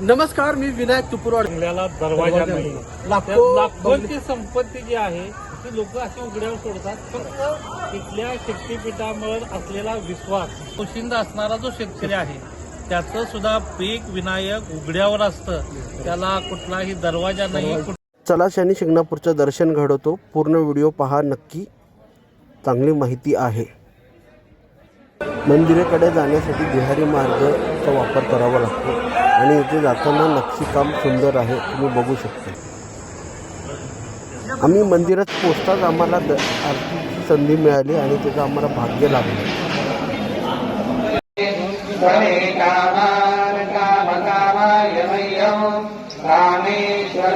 नमस्कार मी विनायक तुपुरवाड. बंगल्याला दरवाजा नाही. लाखो लाखोंची संपत्ती जी आहे ती लोक अशी उघड्यावर सोडतात. फक्त इथल्या शक्तीपीठावर असलेला विश्वास पोशिंदा असणारा जो शेतकरी आहे त्याचं सुद्धा पीक विनायक उघड्यावर असतं. त्याला कुठलाही दरवाजा नाही कुठ- चला शनी शिंगणापूरचं दर्शन घडवतो. पूर्ण व्हिडिओ पहा नक्की चांगली माहिती आहे. मंदिराकडे जाण्यासाठी बिहारी मार्गाचा वापर करावा लागतो. आणि इथे जाताना नक्षीकाम सुंदर आहे तुम्ही बघू शकता. आम्ही मंदिरात पोचताच आम्हाला द आरतीची संधी मिळाली आणि त्याचं आम्हाला भाग्य लाभलं रामेश्वर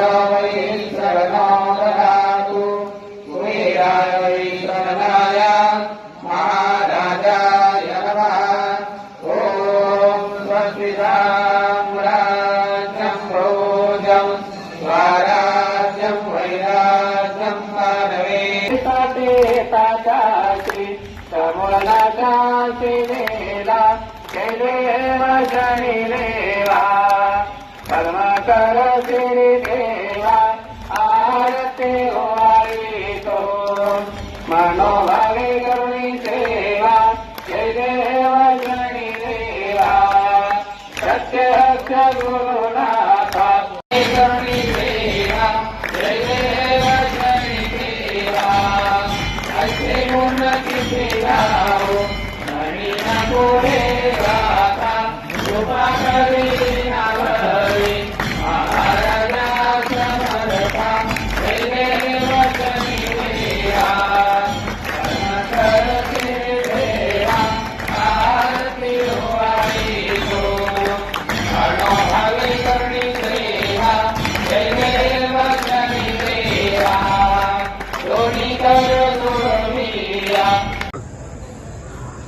कमलकाशी वेला देव कर्म कर्मकर श्री देवा आरते वारितो मनोभावे करुणी सेवा जय देव शनिदेवा सत्य गुरुनाथा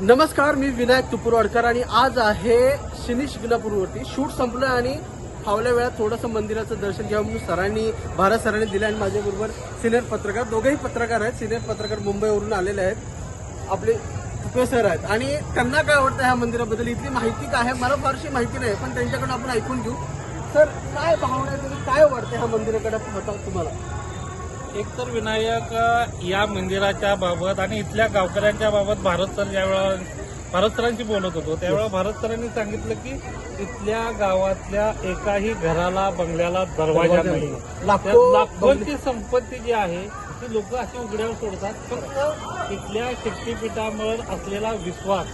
नमस्कार मी विनायक तुपुरवाडकर आणि आज आहे शनी शिंगणापूरवरती शूट संपलं आणि फावल्या वेळात थोडंसं मंदिराचं दर्शन घ्यावं म्हणून सरांनी भारत सरांनी दिलं आणि माझ्याबरोबर सिनियर पत्रकार दोघेही पत्रकार आहेत. सिनियर पत्रकार मुंबईवरून आलेले आहेत. आपले तुपे सर आहेत. आणि त्यांना काय वाटतं ह्या मंदिराबद्दल? इथली माहिती काय आहे? मला फारशी माहिती नाही पण त्यांच्याकडून आपण ऐकून घेऊ. सर काय भावना आहे? तुम्ही काय वाटतं ह्या मंदिराकडे पाहता तुम्हाला? एकतर विनायक या मंदिराच्या बाबत आणि इथल्या गावकऱ्यांच्या बाबत भारत सर ज्यावेळेला भारत सरांशी बोलत होतो त्यावेळेला भारत सरांनी सांगितलं की इथल्या गावातल्या एकाही घराला बंगल्याला दरवाजा नाही. लाखोंची संपत्ती जी आहे ती लोक अशी उघड्यावर सोडतात. फक्त इथल्या शक्तीपीठावर असलेला विश्वास.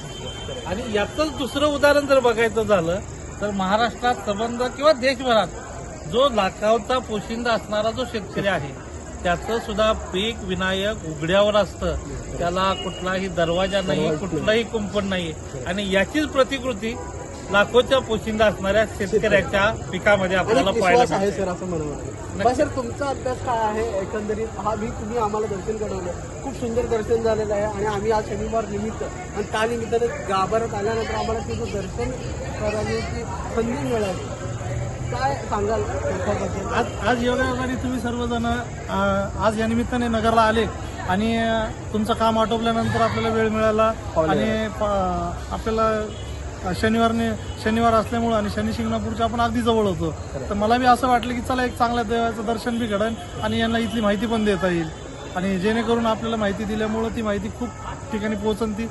आणि याचंच दुसरं उदाहरण जर बघायचं झालं तर महाराष्ट्रात संबंध किंवा देशभरात जो लाखावचा पोशिंदा असणारा जो शेतकरी आहे त्याचं सुद्धा पीक विनायक उघड्यावर असतं. त्याला कुठलाही दरवाजा नाही कुठलाही कुंपण नाही. आणि याचीच प्रतिकृती लाखोच्या पोशिंदा असणाऱ्या शेतकऱ्याच्या पिकामध्ये आपल्याला पाहायला आहे सर असं बा सर तुमचा अभ्यास काय आहे? एकंदरीत हा मी तुम्ही आम्हाला दर्शन घडवलं खूप सुंदर दर्शन झालेलं आहे आणि आम्ही आज शनिवार निमित्त आणि त्या निमित्तानं गाभाऱ्यात आल्यानंतर आम्हाला तिथं दर्शन करण्याची संधी मिळाली. काय सांगाल? आज आज योगायोगाने तुम्ही सर्वजण आज या निमित्ताने नगरला आले आणि तुमचं काम आटोपल्यानंतर आपल्याला वेळ मिळाला आणि आपल्याला शनिवारने शनिवार असल्यामुळं आणि शनी शिंगणापूरच्या आपण अगदी जवळ होतो. तर मला बी असं वाटलं की चला एक चांगल्या देवाचं दर्शन बी घडेल आणि यांना इथली माहिती पण देता येईल. आणि जेणेकरून आपल्याला माहिती दिल्यामुळं ती माहिती खूप ठिकाणी पोहोचन ती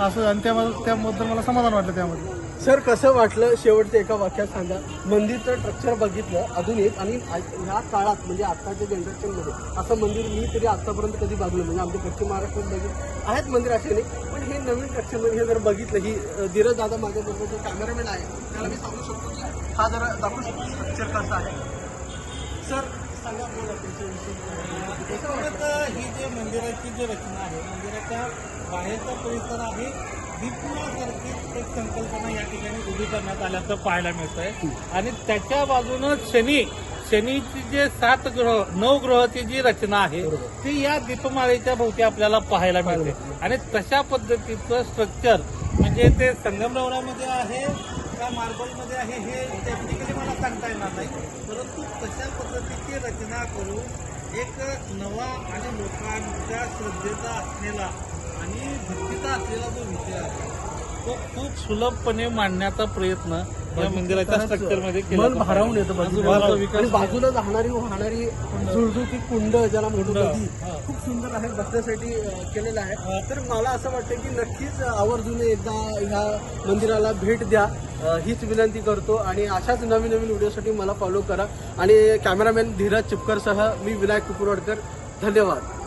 असं आणि त्या त्याबद्दल मला समाधान वाटलं त्यामध्ये. सर कसं वाटलं शेवटचं एका वाक्यात सांगा? मंदिरचं स्ट्रक्चर बघितलं आधुनिक आणि ह्या काळात म्हणजे आत्ताच्या जनरेशनमध्ये असं मंदिर मी तरी आत्तापर्यंत कधी बघलं म्हणजे आमच्या पश्चिम महाराष्ट्रात बघितलं. आहेत मंदिर असे नाही पण हे नवीन स्ट्रक्चर हे जर बघितलं ही धीरज दादा माझ्याबरोबर जो कॅमेरामॅन आहे त्याला मी सांगू शकतो की हा जरा दाखवू शकतो स्ट्रक्चर कसं आहे. सर त्याच्यामुळे ही जे मंदिराची जी रचना आहे मंदिराच्या बाहेरचा परिसर आहे दीपमासारखी एक संकल्पना या ठिकाणी उभी करण्यात आल्याचं पाहायला मिळत आहे आणि त्याच्या बाजूनच शनी शनीची जे सात ग्रह नऊ ग्रहाची जी रचना आहे ती या दीपमाळेच्या भोवती आपल्याला पाहायला मिळते. आणि तशा पद्धतीचं स्ट्रक्चर म्हणजे ते संगमरवरामध्ये आहे का मार्बलमध्ये आहे हे टेक्निकली मला सांगता येणार नाही. परंतु तशा पद्धतीची रचना करून एक नवा आणि लोकांच्या श्रद्धेचा असलेला आणि भक्तीचा असलेला जो विषय आहे तो खूप सुलभपणे मांडण्याचा प्रयत्न या मंदिराच्या स्ट्रक्चरमध्ये केला मन भारावून बाजूला विकास बाजूला राहणारी वाहणारी झुळझुळती कुंड ज्याला म्हणतो खूप सुंदर आहे बसण्यासाठी केलेलं आहे. तर मला असं वाटतं की नक्कीच आवर्जून एकदा ह्या मंदिराला भेट द्या. हीच विनंती करतो आणि अशाच नवीन नवीन व्हिडिओसाठी मला फॉलो करा. आणि कॅमेरामॅन धीरज चिपकरसह मी विनायक कुपरवडकर धन्यवाद.